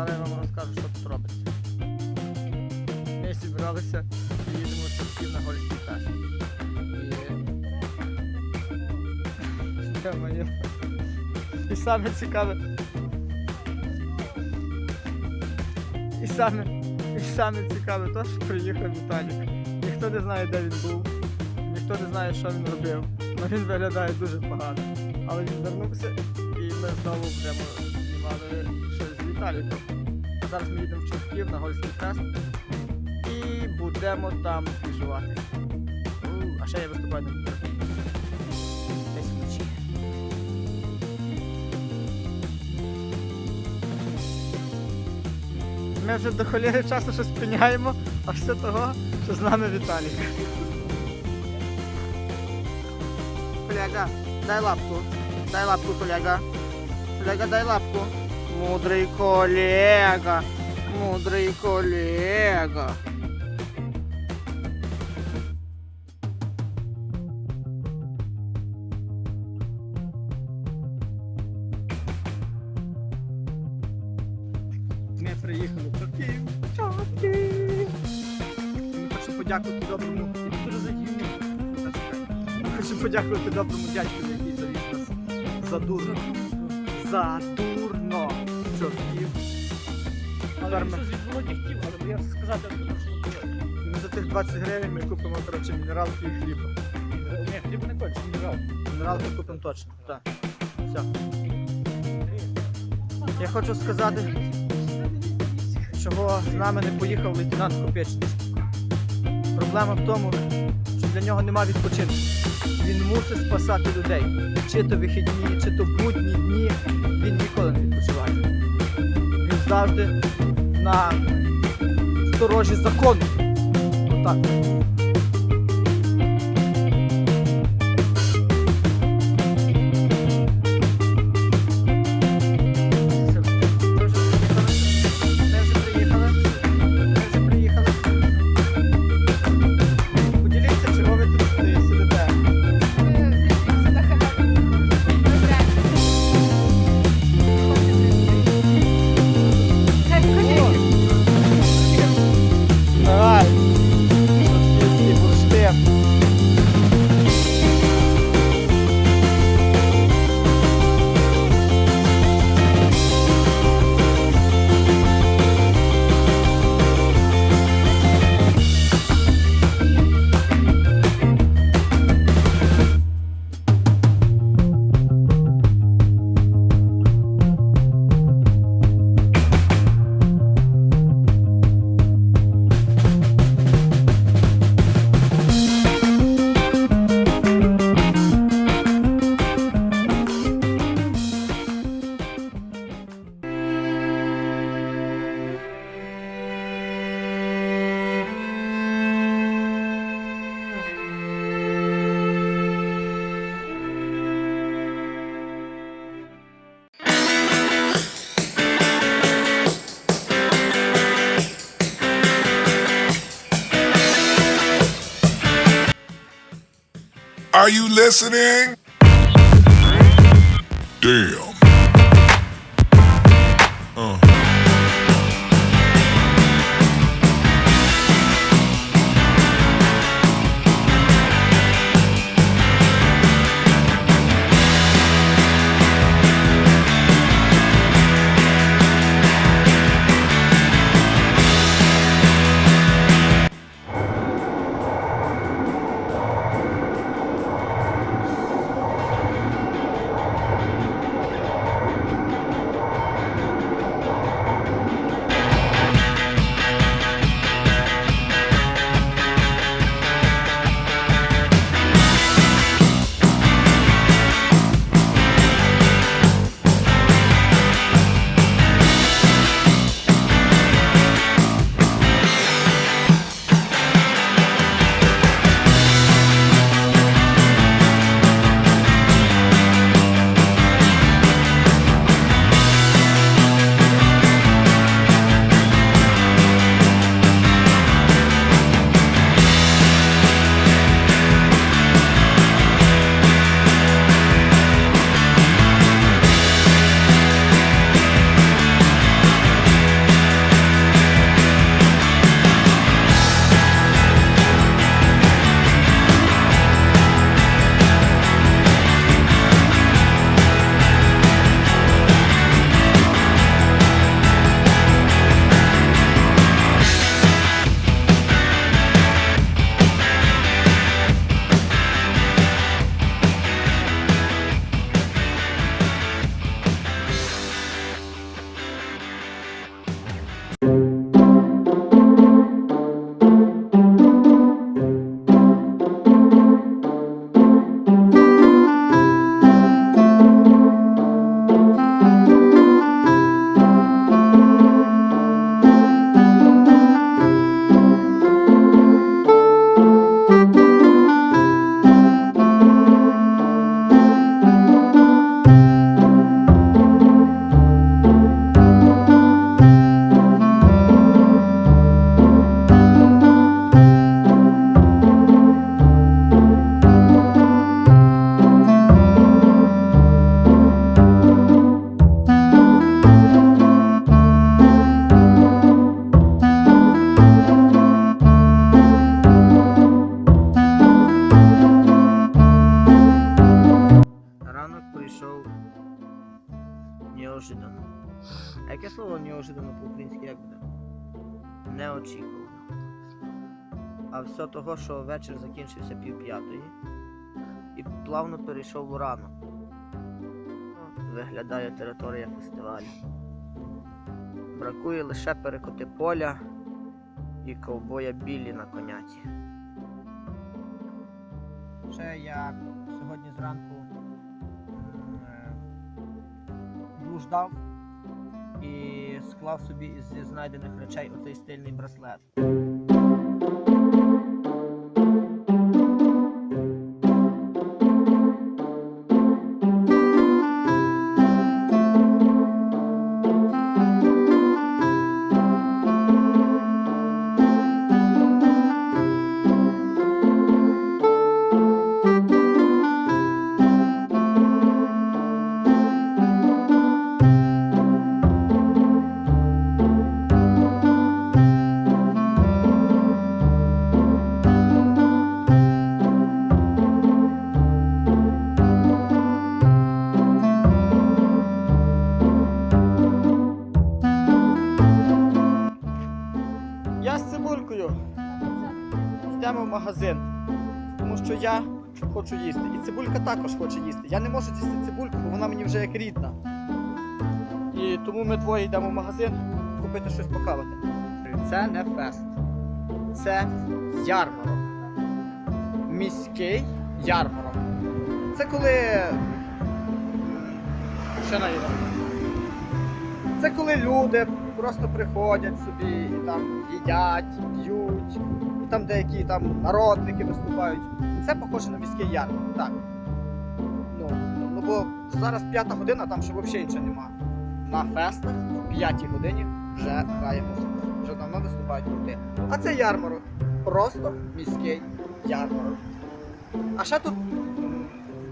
Зараз я вам розкажу, що тут робиться. Ми зібралися і їдемо в на Гольський фест. І... Саме цікаве. І саме, і саме цікаве то, що приїхав Віталік. Ніхто не знає, де він був, ніхто не знає, що він робив. Ну він виглядає дуже погано. Але він вернувся і ми знову будемо знімати щось з Віталіком. Зараз ми їдемо в Чортків на Гольський фест і будемо там біжувати. А ще я виступаю на. Десь вночі. Ми вже до холєри часу щось спиняємо, а все того, що з нами Віталік. Колега, дай лапку. Дай лапку, колега. Колега, дай лапку. Мудрий колега. Мудрий колега. Ми приїхали в Чортків. Чортків. Хочу подякувати доброму. Дуже хочу подякувати доброму дядьку, який завіз нас задурно. Задурно. Чортків. Але він щось від Володі хотів, але боявся сказати, що було. Ми за тих 20 гривень ми купимо коротше, мінералки і хліб. Ні, хліб не хоче, не брав. Мінералки купимо точно. Так. Все. Я хочу сказати, чого з нами не поїхав лейтенант Копечний. Проблема в тому, для нього нема відпочинку. Він мусить спасати людей. Чи то вихідні, чи то будні дні. Він ніколи не відпочиває. Він завжди на сторожі закону. Отак. Yeah. Are you listening? Damn. Неочікувано. А все того, що вечір закінчився пів п'ятої і плавно перейшов у ранок. Виглядає територія фестивалю. Бракує лише перекоти поля і ковбоя білі на коняці. Ще я сьогодні зранку блуждав склав собі зі знайдених речей оцей стильний браслет. Магазин. Тому що я хочу їсти. І цибулька також хоче їсти. Я не можу з'їсти цибульку, бо вона мені вже як рідна. І тому ми двоє йдемо в магазин купити щось похавати. Це не фест. Це ярмарок. Міський ярмарок. Це коли. Ще наїдемо. Це коли люди просто приходять собі і там їдять, п'ють, там деякі там народники виступають. Це похоже на міський ярмарок, так. Ну, ну бо зараз п'ята година, там ще взагалі нічого нема. На фестах в п'ятій годині вже грає музика. Вже давно виступають гурти. А це ярмарок. Просто міський ярмарок. А ще тут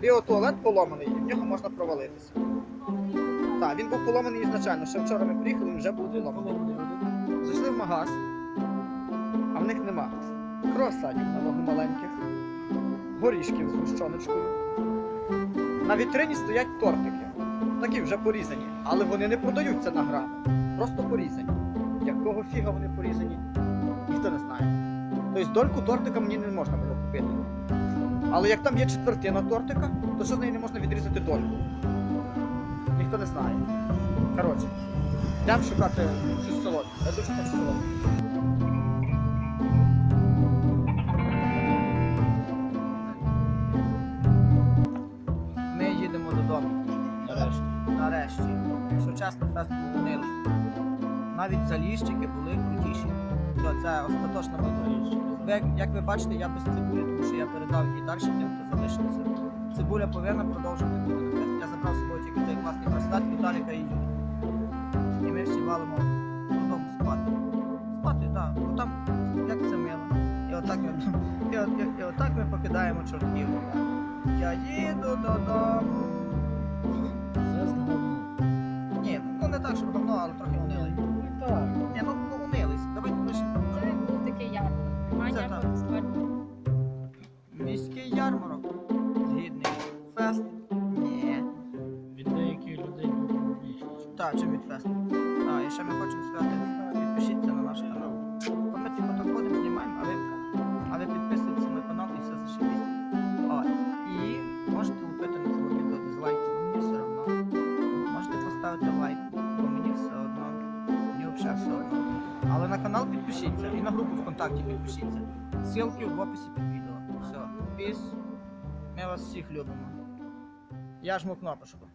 біотуалет поломаний, і в нього можна провалитися. Так, він був поломаний ізначально. Ще вчора ми приїхали, він вже був поломаний. Зайшли в магаз, а в них нема. Круасанів на вагу маленьких, горішків з гущоночкою. На вітрині стоять тортики. Такі вже порізані. Але вони не продаються на грами. Просто порізані. Якого фіга вони порізані, ніхто не знає. Тобто дольку тортика мені не можна було купити. Але як там є четвертина тортика, то що з неї не можна відрізати дольку? Ніхто не знає. Коротше, йдемо шукати щось солодке. Я дуже хочу солодке. Фест був. Навіть заліщики були крутіші. Все, це остаточно моя Бо як, ви бачите, я без цибулі, тому що я передав її далі тим, хто залишився. Цибуля повинна продовжувати бути на фест. Я забрав з собою тільки цей класний браслет Віталіка і Юлі. І ми всі валимо додому спати. Спати, так. Бо там як це мило. І отак ми, і, от, і, і отак ми покидаємо чортків. Я їду додому. Це ну не так, щоб давно, але трохи унилий. Так. Ні, ну, ну унилий. Давайте лише. Це був такий ярмарок. Немає Це ніякого так. фестивалю. Міський ярмарок. Згідний. Фест. Ні. Від деяких людей був більше. Так, чим від фесту. А, і ще ми хочемо канал підпишіться і на групу ВКонтакті підпишіться. Ссылки в описі під відео. Все, піс. Ми вас всіх любимо. Я жму кнопочку.